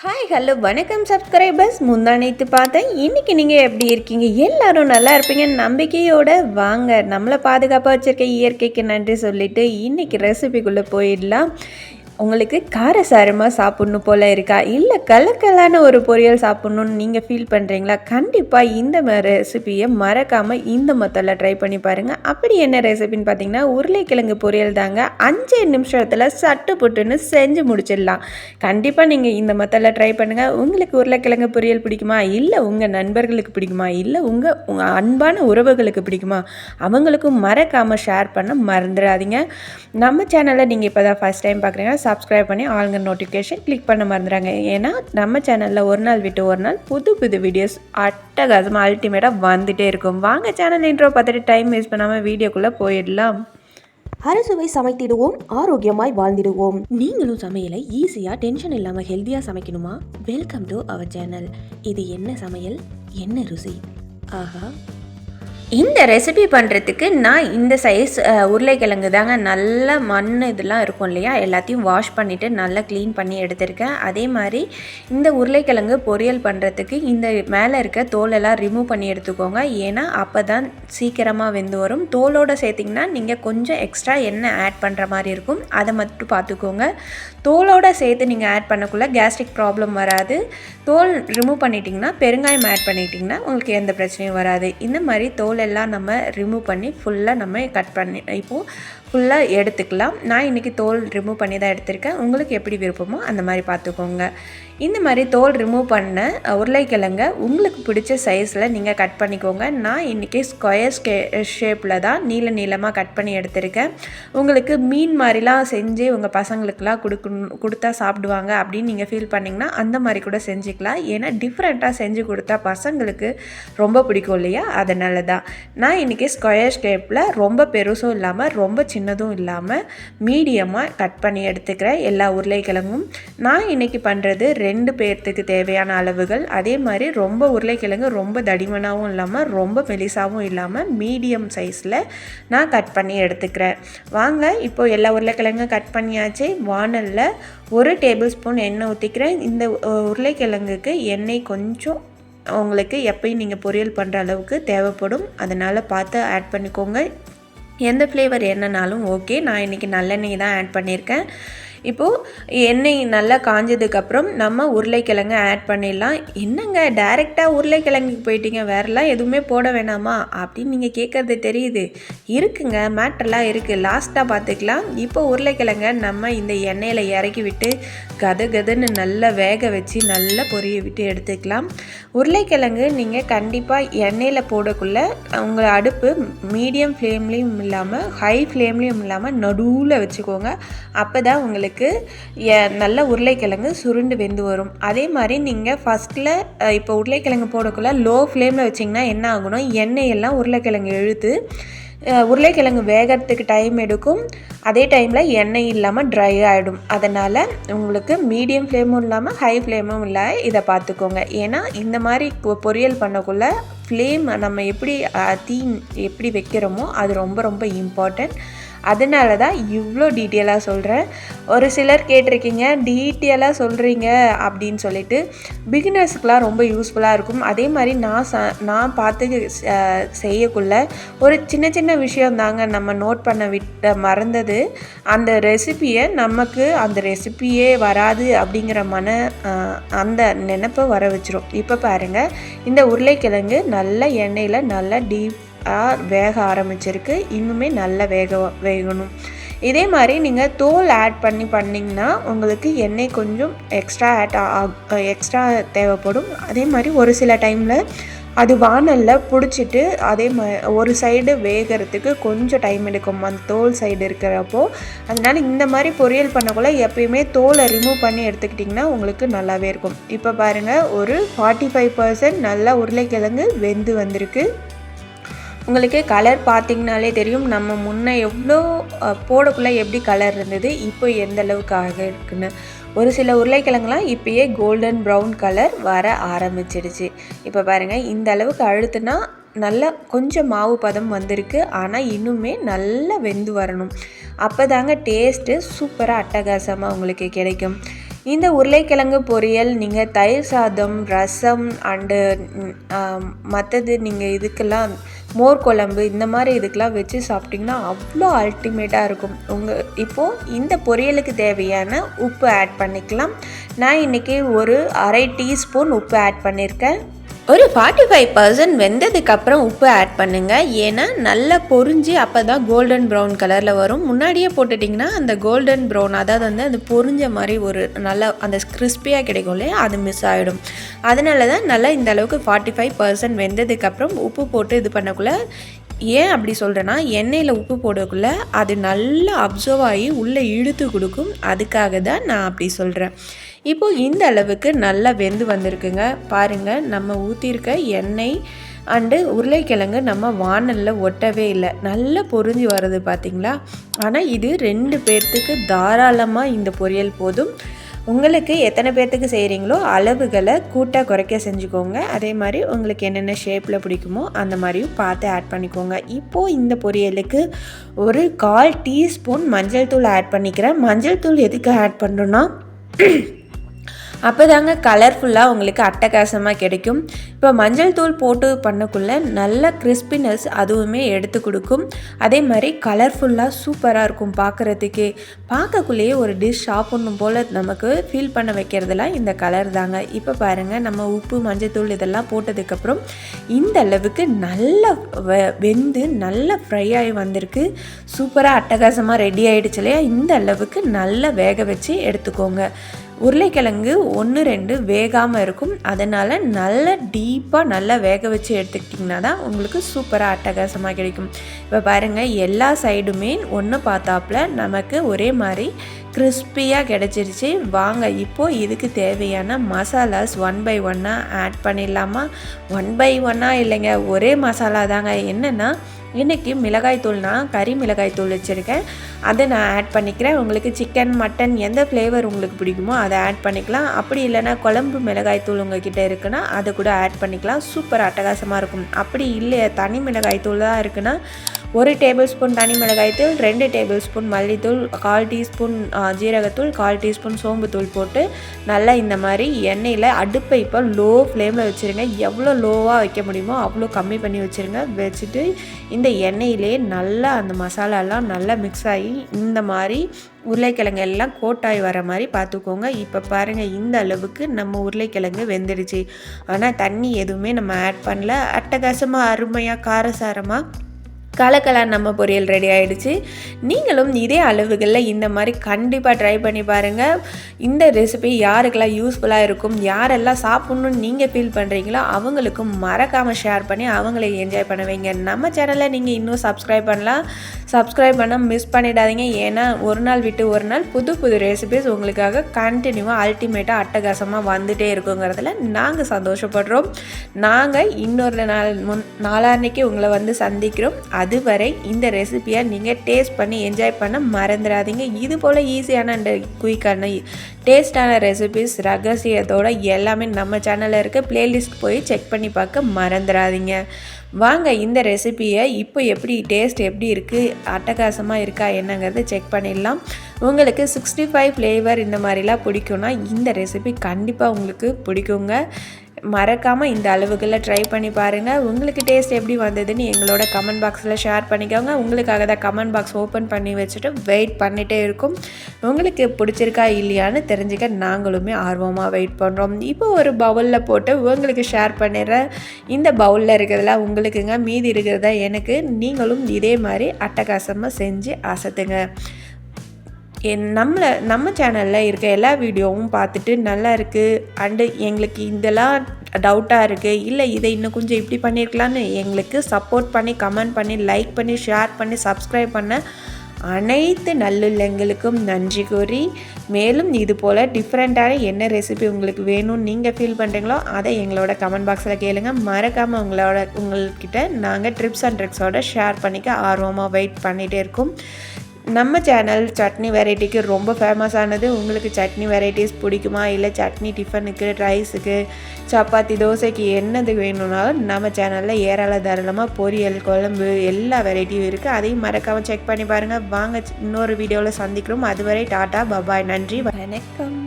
Hi hello வணக்கம் subscribers முந்தானைத்து பார்த்தேன். இன்றைக்கி நீங்கள் எப்படி இருக்கீங்க? எல்லாரும் நல்லா இருப்பீங்கன்னு நம்பிக்கையோட வாங்க. நம்மளை பாதுகாப்பாக வச்சுருக்க இயற்கைக்கு நன்றி சொல்லிவிட்டு இன்றைக்கி ரெசிபிக்குள்ளே போயிடலாம். உங்களுக்கு காரசாரமாக சாப்பிட்ணும் போல் இருக்கா? இல்லை கலக்கலான ஒரு பொரியல் சாப்பிட்ணுன்னு நீங்கள் ஃபீல் பண்ணுறீங்களா கண்டிப்பாக இந்த ரெசிபியை மறக்காமல் இந்த மொத்தத்தில் ட்ரை பண்ணி பாருங்கள் அப்படி என்ன ரெசிபின்னு பார்த்தீங்கன்னா உருளைக்கிழங்கு பொரியல் தாங்க. அஞ்சு நிமிஷத்தில் சட்டு புட்டுன்னு செஞ்சு முடிச்சிடலாம். கண்டிப்பாக நீங்கள் இந்த மொத்தத்தில் ட்ரை பண்ணுங்கள் உங்களுக்கு உருளைக்கிழங்கு பொரியல் பிடிக்குமா? இல்லை உங்கள் நண்பர்களுக்கு பிடிக்குமா? இல்லை உங்கள் உங்கள் அன்பான உறவுகளுக்கு பிடிக்குமா? அவங்களுக்கும் மறக்காமல் ஷேர் பண்ண மறந்துடாதீங்க. நம்ம சேனலை நீங்கள் இப்போ தான் ஃபஸ்ட் டைம் பார்க்குறீங்கன்னா சப்ஸ்கிரைப் பண்ணி ஆளுங்க நோட்டிஃபிகேஷன் கிளிக் பண்ண மறந்துடுறாங்க ஏன்னா நம்ம சேனலில் ஒரு நாள் விட்டு ஒரு நாள் புது புது வீடியோஸ் அட்டகாசமாக அல்டிமேட்டாக வந்துகிட்டே இருக்கும். வாங்க சேனல் இன்ட்ரோ பார்த்துட்டு டைம் வேஸ்ட் பண்ணாமல் வீடியோக்குள்ளே போயிடலாம். அறுசுவை சமைத்திடுவோம் ஆரோக்கியமாய் வாழ்ந்திடுவோம். நீங்களும் சமையலை ஈஸியாக டென்ஷன் இல்லாமல் ஹெல்த்தியாக சமைக்கணுமா? வெல்கம் டு அவர் சேனல் இது என்ன சமையல்? என்ன ருசி? ஆஹா இந்த ரெசிபி பண்ணுறதுக்கு நான் இந்த சைஸ் உருளைக்கிழங்கு தாங்க நல்ல மண் இதெல்லாம் இருக்கும் இல்லையா? எல்லாத்தையும் வாஷ் பண்ணிவிட்டு நல்லா க்ளீன் பண்ணி எடுத்திருக்கேன். அதே மாதிரி இந்த உருளைக்கிழங்கு பொரியல் பண்ணுறதுக்கு இந்த மேலே இருக்க தோலெல்லாம் ரிமூவ் பண்ணி எடுத்துக்கோங்க. ஏன்னா அப்போ தான் சீக்கிரமாக வெந்து வரும். தோலோடு சேர்த்திங்கன்னா நீங்கள் கொஞ்சம் எக்ஸ்ட்ரா எண்ணெய் ஆட் பண்ணுற மாதிரி இருக்கும். அதை மட்டும் பார்த்துக்கோங்க. தோலோடு சேர்த்து நீங்கள் ஆட் பண்ணக்குள்ளே கேஸ்ட்ரிக் ப்ராப்ளம் வராது. தோல் ரிமூவ் பண்ணிட்டிங்கன்னா பெருங்காயம் ஆட் பண்ணிட்டிங்கன்னா உங்களுக்கு எந்த பிரச்சனையும் வராது. இந்த மாதிரி தோல் எல்லாம் நம்ம ரிமூவ் பண்ணி ஃபுல்லாக நம்ம கட் பண்ணி இப்போது ஃபுல்லாக எடுத்துக்கலாம். நான் இன்றைக்கி தோல் ரிமூவ் பண்ணி தான் எடுத்திருக்கேன். உங்களுக்கு எப்படி விருப்பமோ அந்த மாதிரி பார்த்துக்கோங்க. இந்த மாதிரி தோல் ரிமூவ் பண்ண உருளைக்கிழங்க உங்களுக்கு பிடிச்ச சைஸில் நீங்கள் கட் பண்ணிக்கோங்க. நான் இன்றைக்கி ஸ்கொயர் ஸ்கே ஷேப்பில் தான் நீள நீளமாக கட் பண்ணி எடுத்திருக்கேன். உங்களுக்கு மீன் மாதிரிலாம் செஞ்சு உங்கள் பசங்களுக்கெலாம் கொடுக்கணும் கொடுத்தா சாப்பிடுவாங்க அப்படின்னு நீங்கள் ஃபீல் பண்ணிங்கன்னா அந்த மாதிரி கூட செஞ்சுக்கலாம். ஏன்னா டிஃப்ரெண்ட்டாக செஞ்சு கொடுத்தா பசங்களுக்கு ரொம்ப பிடிக்கும் இல்லையா? அதனால தான். நான் இன்றைக்கி ஸ்கொயர் ஷேப்பில் ரொம்ப பெருசும் இல்லாமல் ரொம்ப சின்னதும் இல்லாமல் மீடியமாக கட் பண்ணி எடுத்துக்கிறேன். எல்லா உருளைக்கிழங்கும். நான் இன்றைக்கி பண்ணுறது ரெண்டு பேர்த்துக்கு தேவையான அளவுகள். அதே மாதிரி ரொம்ப உருளைக்கிழங்கு ரொம்ப தடிமனாகவும் இல்லாமல் ரொம்ப மெலிசாகவும் இல்லாமல் மீடியம் சைஸில் நான் கட் பண்ணி எடுத்துக்கிறேன். வாங்க இப்போது எல்லா உருளைக்கிழங்கும் கட் பண்ணியாச்சு. வானலில் ஒரு டேபிள் ஸ்பூன் எண்ணெய் ஊற்றிக்கிறேன் இந்த உருளைக்கிழங்குக்கு எண்ணெய் கொஞ்சம் உங்களுக்கு எப்பயும் நீங்கள் பொரியல் பண்ணுற அளவுக்கு தேவைப்படும். அதனால் பார்த்து ஆட் பண்ணிக்கோங்க. எந்த ஃப்ளேவர் என்னன்னாலும் ஓகே நான் இன்றைக்கி நல்லெண்ணெய் தான் ஆட் பண்ணியிருக்கேன். இப்போது எண்ணெய் நல்லா காஞ்சதுக்கப்புறம் நம்ம உருளைக்கிழங்கு ஆட் பண்ணிடலாம். என்னங்க டைரெக்டாக உருளைக்கிழங்குக்கு போயிட்டீங்க? வேறெல்லாம் எதுவுமே போட வேணாமா? அப்படின்னு நீங்கள் கேட்குறது தெரியுது. இருக்குங்க மேட்டர்லாம் இருக்குது லாஸ்ட்டாக பார்த்துக்கலாம். இப்போ உருளைக்கிழங்கை நம்ம இந்த எண்ணெயில் இறக்கி விட்டு கத கதன்னு நல்லா வேக வச்சு நல்லா பொரிய விட்டு எடுத்துக்கலாம். உருளைக்கிழங்கு நீங்கள் கண்டிப்பாக எண்ணெயில் போடக்குள்ளே உங்கள் அடுப்பு மீடியம் ஃப்ளேம்லேயும் இல்லாமல் ஹை ஃப்ளேம்லேயும் இல்லாமல் நடுவில் வச்சுக்கோங்க. அப்போ தான் உங்களுக்கு உங்களுக்கு நல்ல உருளைக்கிழங்கு சுருண்டு வெந்து வரும். அதே மாதிரி நீங்கள் ஃபஸ்ட்டில் இப்போ உருளைக்கிழங்கு போடக்குள்ளே லோ ஃப்ளேமில் வச்சிங்கன்னா என்ன ஆகணும் எண்ணெயெல்லாம் உருளைக்கிழங்கு இழுத்து உருளைக்கிழங்கு வேகிறதுக்கு டைம் எடுக்கும். அதே டைமில் எண்ணெய் இல்லாமல் ட்ரை ஆகிடும் அதனால் உங்களுக்கு மீடியம் ஃப்ளேமும் இல்லாமல் ஹை ஃப்ளேமும் இல்லை இதை பார்த்துக்கோங்க ஏன்னா இந்த மாதிரி பொரியல் பண்ணக்குள்ள ஃப்ளேம் நம்ம எப்படி தீ எப்படி வைக்கிறோமோ அது ரொம்ப ரொம்ப இம்பார்ட்டண்ட் அதனால தான் இவ்வளோ டீட்டெயிலாக சொல்கிறேன் ஒரு சிலர் கேட்டிருக்கீங்க டீட்டெயிலாக சொல்கிறீங்க அப்படின்னு சொல்லிட்டு பிகினர்ஸுக்கெலாம் ரொம்ப யூஸ்ஃபுல்லாக இருக்கும். அதே மாதிரி நான் ச நான் பார்த்து செய்யக்குள்ள ஒரு சின்ன சின்ன விஷயம் தாங்க நம்ம நோட் பண்ண விட்ட மறந்தது. அந்த ரெசிப்பியை நமக்கு அந்த ரெசிப்பியே வராது அப்படிங்கிற மன அந்த நினப்பை வர வச்சிரும். இப்போ பாருங்கள் இந்த உருளைக்கிழங்கு நல்ல எண்ணெயில் நல்லா டீப் வேக ஆரம்பிச்சிருக்கு. இன்னுமே நல்லா வேக வேகணும். இதே மாதிரி நீங்கள் தோல் ஆட் பண்ணி பண்ணிங்கன்னா உங்களுக்கு எண்ணெய் கொஞ்சம் எக்ஸ்ட்ரா ஆட் எக்ஸ்ட்ரா தேவைப்படும். அதே மாதிரி ஒரு சில டைமில் அது வானலில் பிடிச்சிட்டு அதே மா ஒரு சைடு வேகிறதுக்கு கொஞ்சம் டைம் எடுக்கும். அந்த தோல் சைடு இருக்கிறப்போ. அதனால் இந்த மாதிரி பொரியல் பண்ணக்குள்ள எப்பயுமே தோலை ரிமூவ் பண்ணி எடுத்துக்கிட்டிங்கன்னா உங்களுக்கு நல்லாவே இருக்கும். இப்போ பாருங்கள் ஒரு ஃபார்ட்டி ஃபைவ் பர்சன்ட் நல்லா உருளைக்கிழங்கு வெந்து வந்திருக்கு. உங்களுக்கு கலர் பார்த்திங்கனாலே தெரியும். நம்ம முன்னே எவ்வளோ போடக்குள்ளே எப்படி கலர் இருந்தது இப்போ எந்த அளவுக்கு ஆக இருக்குன்னு. ஒரு சில உருளைக்கிழங்குலாம் இப்போயே கோல்டன் ப்ரௌன் கலர் வர ஆரம்பிச்சிடுச்சு. இப்போ பாருங்கள் இந்த அளவுக்கு அழுத்துனா நல்லா கொஞ்சம் மாவு பதம் வந்திருக்கு. ஆனால் இன்னுமே நல்லா வெந்து வரணும். அப்போ தாங்க டேஸ்ட்டு சூப்பராக அட்டகாசமாக உங்களுக்கு கிடைக்கும். இந்த உருளைக்கிழங்கு பொரியல் நீங்கள் தயிர் சாதம் ரசம் அண்டு மற்றது நீங்கள் இதுக்கெல்லாம் மோர் குழம்பு இந்த மாதிரி இதுக்கெலாம் வச்சு சாப்பிட்டிங்கன்னா அவ்வளோ அல்டிமேட்டாக இருக்கும். உங்கள் இப்போது இந்த பொரியலுக்கு தேவையான உப்பு ஆட் பண்ணிக்கலாம். நான் இன்றைக்கி ஒரு அரை டீஸ்பூன் உப்பு ஆட் பண்ணியிருக்கேன் ஒரு ஃபார்ட்டி ஃபைவ் பர்சன்ட் வெந்ததுக்கப்புறம் உப்பு ஆட் பண்ணுங்கள் ஏன்னா நல்லா பொரிஞ்சு அப்போ தான் கோல்டன் ப்ரௌன் கலரில் வரும். முன்னாடியே போட்டுட்டிங்கன்னா அந்த கோல்டன் ப்ரௌன் அதாவது வந்து அது பொரிஞ்ச மாதிரி ஒரு நல்லா அந்த கிறிஸ்பியாக கிடைக்கும் இல்லையா? அது மிஸ் ஆகிடும் அதனால தான் நல்லா இந்த அளவுக்கு ஃபார்ட்டி ஃபைவ் பர்சன்ட் வெந்ததுக்கப்புறம் உப்பு போட்டு இது பண்ணக்குள்ள ஏன் அப்படி சொல்கிறேன்னா எண்ணெயில் உப்பு போடக்குள்ளே அது நல்லா அப்சர்வ் ஆகி உள்ளே இழுத்து கொடுக்கும். அதுக்காக தான் நான் அப்படி சொல்கிறேன் இப்போது இந்த அளவுக்கு நல்லா வெந்து வந்திருக்குங்க. பாருங்கள் நம்ம ஊற்றிருக்க எண்ணெய் அண்டு உருளைக்கிழங்கு நம்ம வானலில் ஒட்டவே இல்லை. நல்லா பொரிஞ்சு வர்றது பார்த்திங்களா ஆனால் இது ரெண்டு பேர்த்துக்கு தாராளமாக இந்த பொரியல் போதும். உங்களுக்கு எத்தனை பேர்த்துக்கு செய்கிறீங்களோ அளவுகளை கூட்ட குறைக்க செஞ்சுக்கோங்க. அதே மாதிரி உங்களுக்கு என்னென்ன ஷேப்பில் பிடிக்குமோ அந்த மாதிரியும் பார்த்து ஆட் பண்ணிக்கோங்க. இப்போது இந்த பொரியலுக்கு ஒரு கால் டீஸ்பூன் மஞ்சள் தூள் ஆட் பண்ணிக்கிறேன். மஞ்சள் தூள் எதுக்கு ஆட் பண்ணுறோன்னா அப்போ தாங்க கலர்ஃபுல்லாக உங்களுக்கு அட்டகாசமாக கிடைக்கும். இப்போ மஞ்சள் தூள் போட்டு பண்ணக்குள்ளே நல்ல கிறிஸ்பினஸ் அதுவுமே எடுத்து கொடுக்கும். அதே மாதிரி கலர்ஃபுல்லாக சூப்பராக இருக்கும் பார்க்குறதுக்கே பார்க்கக்குள்ளேயே ஒரு டிஷ் சாப்பிட்ணும் போல் நமக்கு ஃபீல் பண்ண வைக்கிறதுலாம் இந்த கலர் தாங்க. இப்போ பாருங்கள் நம்ம உப்பு மஞ்சள் தூள் இதெல்லாம் போட்டதுக்கப்புறம் இந்த அளவுக்கு நல்லா வெந்து நல்லா ஃப்ரை ஆகி வந்திருக்கு. சூப்பராக அட்டகாசமாக ரெடி ஆகிடுச்சு இல்லையா? இந்த அளவுக்கு நல்லா வேக வச்சு எடுத்துக்கோங்க. உருளைக்கிழங்கு ஒன்று ரெண்டு வேகாமல் இருக்கும். அதனால் நல்ல டீப்பாக நல்லா வேக வச்சு எடுத்துக்கிட்டிங்கன்னா தான் உங்களுக்கு சூப்பராக அட்டகாசமாக கிடைக்கும். இப்போ பாருங்கள் எல்லா சைடுமே ஒன்று பார்த்தாப்புல நமக்கு ஒரே மாதிரி கிறிஸ்பியாக கிடச்சிருச்சு. வாங்க இப்போது இதுக்கு தேவையான மசாலாஸ் ஒன் பை ஒன்னாக ஆட் பண்ணிடலாமா? ஒன் பை ஒன்னாக இல்லைங்க ஒரே மசாலா தாங்க. என்னென்னா இன்றைக்கி மிளகாய் தூள்னா கறி மிளகாய் தூள் வச்சுருக்கேன். அதை நான் ஆட் பண்ணிக்கிறேன். உங்களுக்கு சிக்கன் மட்டன் எந்த ஃப்ளேவர் உங்களுக்கு பிடிக்குமோ அதை ஆட் பண்ணிக்கலாம். அப்படி இல்லைனா குழம்பு மிளகாய் தூள் உங்ககிட்ட இருக்குன்னா அதை கூட ஆட் பண்ணிக்கலாம். சூப்பர் அட்டகாசமாக இருக்கும். அப்படி இல்லை தனி மிளகாய் தூள் தான் இருக்குன்னா ஒரு டேபிள் ஸ்பூன் தனி மிளகாய்த்தூள் ரெண்டு டேபிள் ஸ்பூன் மல்லித்தூள் கால் டீஸ்பூன் ஜீரகத்தூள் கால் டீஸ்பூன் சோம்புத்தூள் போட்டு நல்லா இந்த மாதிரி எண்ணெயில் அடுப்பை இப்போ லோ ஃப்ளேமில் வச்சுருங்க. எவ்வளோ லோவாக வைக்க முடியுமோ அவ்வளோ கம்மி பண்ணி வச்சுருங்க. வச்சுட்டு இந்த எண்ணெயிலே நல்லா அந்த மசாலாலாம் நல்லா மிக்ஸ் ஆகி இந்த மாதிரி உருளைக்கிழங்கு எல்லாம் கோட்டாய் வர மாதிரி பார்த்துக்கோங்க. இப்போ பாருங்கள் இந்த அளவுக்கு நம்ம உருளைக்கிழங்கு வெந்துடுச்சு. ஆனால் தண்ணி எதுவுமே நம்ம ஆட் பண்ணல. அட்டகாசமாக அருமையாக காரசாரமாக கலக்கலான் நம்ம பொரியல் ரெடி ஆகிடுச்சு நீங்களும் இதே அளவுகளில் இந்த மாதிரி கண்டிப்பாக ட்ரை பண்ணி பாருங்கள் இந்த ரெசிபி யாருக்கெல்லாம் யூஸ்ஃபுல்லாக இருக்கும் யாரெல்லாம் சாப்பிட்ணுன்னு நீங்கள் ஃபீல் பண்ணுறீங்களோ அவங்களுக்கும் மறக்காமல் ஷேர் பண்ணி அவங்களே என்ஜாய் பண்ணுவீங்க நம்ம சேனலில் நீங்கள் இன்னும் சப்ஸ்கிரைப் பண்ணலாம். சப்ஸ்கிரைப் பண்ண மிஸ் பண்ணிடாதீங்க. ஏன்னா ஒரு நாள் விட்டு ஒரு நாள் புது புது ரெசிபிஸ் உங்களுக்காக கண்டினியூவாக அல்டிமேட்டாக அட்டகாசமாக வந்துகிட்டே இருக்குங்கிறதுல நாங்கள் சந்தோஷப்படுறோம். நாங்கள் இன்னொரு நாள் முன் நாளான்னைக்கு உங்களை வந்து சந்திக்கிறோம். அது அதுவரை இந்த ரெசிப்பியை நீங்கள் டேஸ்ட் பண்ணி என்ஜாய் பண்ண மறந்துடாதீங்க. இது போல் ஈஸியான அண்ட் குயிக்கான டேஸ்டான ரெசிபிஸ் ரகசியத்தோட எல்லாமே நம்ம சேனலில் இருக்க பிளேலிஸ்ட் போய் செக் பண்ணி பார்க்க மறந்துடாதீங்க. வாங்க இந்த ரெசிப்பியை இப்போ எப்படி டேஸ்ட் எப்படி இருக்குது அட்டகாசமாக இருக்கா என்னங்கிறத செக் பண்ணிடலாம். உங்களுக்கு சிக்ஸ்டி ஃபைவ் ஃப்ளேவர் இந்த மாதிரிலாம் பிடிக்கும்னா இந்த ரெசிபி கண்டிப்பாக உங்களுக்கு பிடிக்குங்க. மறக்காமல் இந்த அளவுகளில் ட்ரை பண்ணி பாருங்கள் உங்களுக்கு டேஸ்ட் எப்படி வந்ததுன்னு எங்களோட கமெண்ட் பாக்ஸில் ஷேர் பண்ணிக்கோங்க. உங்களுக்காக தான் கமெண்ட் பாக்ஸ் ஓப்பன் பண்ணி வச்சுட்டு வெயிட் பண்ணிகிட்டே இருக்கும். உங்களுக்கு பிடிச்சிருக்கா இல்லையான்னு தெரிஞ்சுக்க நாங்களுமே ஆர்வமாக வெயிட் பண்ணுறோம் இப்போ ஒரு பவுலில் போட்டு உங்களுக்கு ஷேர் பண்ணிடுறேன் இந்த பவுலில் இருக்கிறதெல்லாம் உங்களுக்குங்க. மீதி இருக்கிறதா எனக்கு. நீங்களும் இதே மாதிரி அட்டகாசமாக செஞ்சு அசத்துங்க. என் நம்மளை நம்ம சேனலில் இருக்க எல்லா வீடியோவும் பார்த்துட்டு நல்லா இருக்குது அண்டு எங்களுக்கு இதெல்லாம் டவுட்டாக இருக்குது இல்லை இதை இன்னும் கொஞ்சம் இப்படி பண்ணியிருக்கலான்னு எங்களுக்கு சப்போர்ட் பண்ணி கமெண்ட் பண்ணி லைக் பண்ணி ஷேர் பண்ணி சப்ஸ்கிரைப் பண்ண அனைத்து நல்லுள்ளங்களுக்கும் நன்றி கூறி. மேலும் இது போல் டிஃப்ரெண்ட்டான என்ன ரெசிபி உங்களுக்கு வேணும்னு நீங்கள் ஃபீல் பண்ணுறீங்களோ அதை எங்களோட கமெண்ட் பாக்ஸில் கேளுங்க. மறக்காமல் உங்களோட உங்கள்கிட்ட நாங்கள் ட்ரிப்ஸ் அண்ட் ட்ரிக்ஸோட ஷேர் பண்ணிக்க ஆர்வமாக வெயிட் பண்ணிகிட்டே இருக்கோம். நம்ம சேனல் சட்னி வெரைட்டிக்கு ரொம்ப ஃபேமஸானது உங்களுக்கு சட்னி வெரைட்டிஸ் பிடிக்குமா? இல்லை சட்னி டிஃபனுக்கு ரைஸுக்கு சப்பாத்தி தோசைக்கு என்னது வேணும்னாலும் நம்ம சேனலில் ஏராள தாராளமாக பொரியல் குழம்பு எல்லா வெரைட்டியும் இருக்குது அதையும் மறக்காமல் செக் பண்ணி பாருங்கள் வாங்க இன்னொரு வீடியோவில் சந்திக்கிறோம். அதுவரை டாட்டா பபாய் நன்றி வணக்கம்.